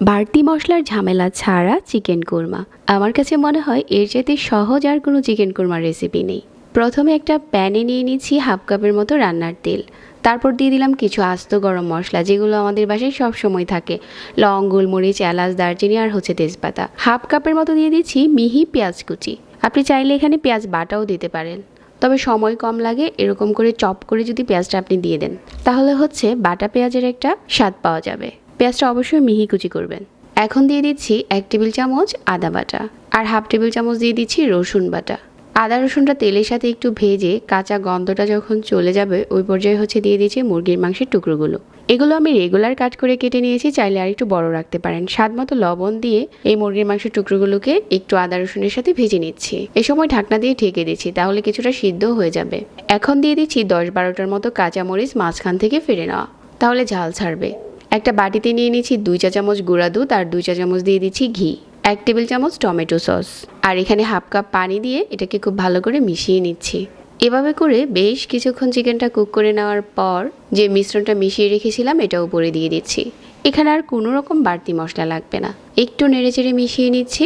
বাড়তি মশলার ঝামেলা ছাড়া চিকেন কোরমা। আমার কাছে মনে হয় এর চাইতে সহজ আর কোনো চিকেন কোরমার রেসিপি নেই। প্রথমে একটা প্যানে নিয়ে নিচ্ছি হাফ কাপের মতো রান্নার তেল। তারপর দিয়ে দিলাম কিছু আস্ত গরম মশলা, যেগুলো আমাদের বাসায় সব সময় থাকে। লং, গোলমরিচ, এলাচ, দারচিনি আর হচ্ছে তেজপাতা। হাফ কাপের মতো দিয়ে দিচ্ছি মিহি পেঁয়াজ কুচি। আপনি চাইলে এখানে পেঁয়াজ বাটাও দিতে পারেন। তবে সময় কম লাগে, এরকম করে চপ করে যদি পেঁয়াজটা আপনি দিয়ে দেন, তাহলে হচ্ছে বাটা পেঁয়াজের একটা স্বাদ পাওয়া যাবে। পেঁয়াজটা অবশ্যই মিহি কুচি করবেন। এখন দিয়ে দিচ্ছি এক টেবিল চামচ আদা বাটা আর হাফ টেবিল চামচ দিয়ে দিচ্ছি রসুন বাটা। আদা রসুনটা তেলের সাথে একটু ভেজে কাঁচা গন্ধটা যখন চলে যাবে, ওই পর্যায়ে হচ্ছে দিয়ে দিচ্ছি মুরগির মাংসের টুকরোগুলো। এগুলো আমি রেগুলার কাট করে কেটে নিয়েছি, চাইলে আর একটু বড় রাখতে পারেন। স্বাদ মতো লবণ দিয়ে এই মুরগির মাংসের টুকরোগুলোকে একটু আদা রসুনের সাথে ভেজে নিচ্ছি। এ সময় ঢাকনা দিয়ে ঢেকে দিচ্ছি, তাহলে কিছুটা সিদ্ধ হয়ে যাবে। এখন দিয়ে দিচ্ছি দশ বারোটার মতো কাঁচামরিচ মাঝখান থেকে ফেলে নেওয়া, তাহলে ঝাল ছাড়বে। একটা বাটিতে নিয়ে নিচ্ছি দুই চা চামচ গুঁড়া দুধ আর দুই চা চামচ দিয়ে দিচ্ছি ঘি, এক টেবিল চামচ টমেটো সস। আর এখানে হাফ কাপ পানি দিয়ে এটাকে খুব ভালো করে মিশিয়ে নিচ্ছি। এভাবে করে বেশ কিছুক্ষণ চিকেনটা কুক করে নেওয়ার পর যে মিশ্রণটা মিশিয়ে রেখেছিলাম এটা উপরে দিয়ে দিচ্ছি। এখানে আর কোনো রকম বাড়তি মশলা লাগবে না। একটু নেড়েচেড়ে মিশিয়ে নিচ্ছি।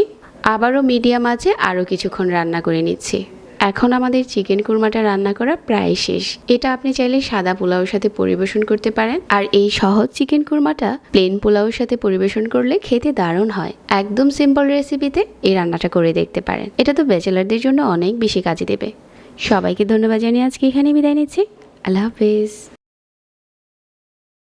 আবারও মিডিয়াম আছে, আরও কিছুক্ষণ রান্না করে নিচ্ছি। এখন আমাদের চিকেন কুরমাটা রান্না করা প্রায় শেষ। এটা আপনি চাইলে সাদা পোলাওর সাথে পরিবেশন করতে পারেন। আর এই সহজ চিকেন কুরমাটা প্লেন পোলাওর সাথে পরিবেশন করলে খেতে দারুণ হয়। একদম সিম্পল রেসিপিতে এই রান্নাটা করে দেখতে পারেন। এটা তো ব্যাচেলারদের জন্য অনেক বেশি কাজে দেবে। সবাইকে ধন্যবাদ জানিয়ে আজকে এখানে বিদায় নিচ্ছি। আল্লাহ হাফিজ।